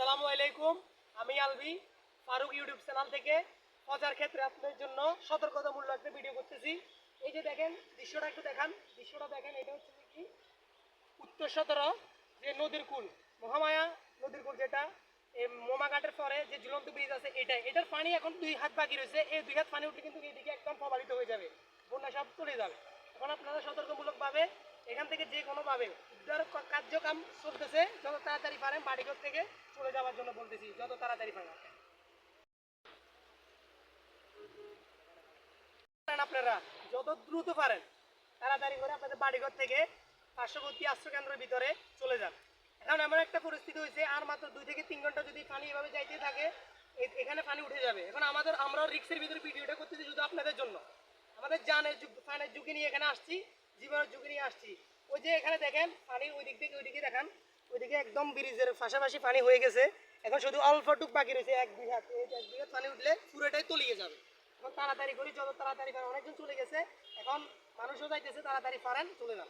আসসালামু আলাইকুম। আমি আলবি ফারুক ইউটিউব চ্যানেল থেকে খোঁজার ক্ষেত্রে আপনাদের জন্য সতর্কতামূলক একটা ভিডিও করতেছি। এই যে দেখেন, দৃশ্যটা একটু দেখান। দৃশ্যটা দেখেন, এটা হচ্ছে কি? উত্তর সতেরো, যে নদীর কুল, মহামায়া নদীর কুল যেটা, এই মোমাঘাটের পরে যে ঝুলন্ত ব্রিজ আছে এটা, এটার পানি এখন দুই হাত বাকি রয়েছে। এই দুই হাত পানি উঠলে কিন্তু এইদিকে একদম প্রবাহিত হয়ে যাবে। বন্যা সব চলে যাবে। এখন আপনারা সতর্কমূলকভাবে এখান থেকে যে কোনোভাবে উদ্ধার কার্যক্রম চলতেছে, যত তাড়াতাড়ি পারেন বাড়িঘর থেকে চলে যাওয়ার জন্য বলতেছি, যত তাড়াতাড়ি পারেন আপনারা, যত দ্রুত পারেন, তাড়াতাড়ি করে আপনাদের বাড়িঘর থেকে পার্শ্ববর্তী আশ্রয় কেন্দ্রের ভিতরে চলে যান। এখন এমন একটা পরিস্থিতি হয়েছে, আর মাত্র দুই থেকে তিন ঘণ্টা যদি পানি এভাবে যাইতে থাকে এখানে পানি উঠে যাবে। এখন আমাদের আমরা রিক্সের ভিতরে ভিডিওটা করতেছি শুধু আপনাদের জন্য। আমাদের জানের যুগ পানের ঝুঁকি নিয়ে এখানে আসছি। জীবনের ঝুঁকি নিয়ে আসছি। ওই যে এখানে দেখেন, পানি ওই দিক থেকে ওইদিকে দেখান ওইদিকে একদম ব্রিজের পাশাপাশি পানি হয়ে গেছে। এখন শুধু অল্পটুক বাকি রয়েছে, এক বিঘা এক বিঘা পানি উঠলে পুরোটাই তলিয়ে যাবে। এখন তাড়াতাড়ি করি, যত তাড়াতাড়ি পারেন, অনেকজন চলে গেছে। এখন মানুষও যাইতেছে, তাড়াতাড়ি পারেন, চলে যান।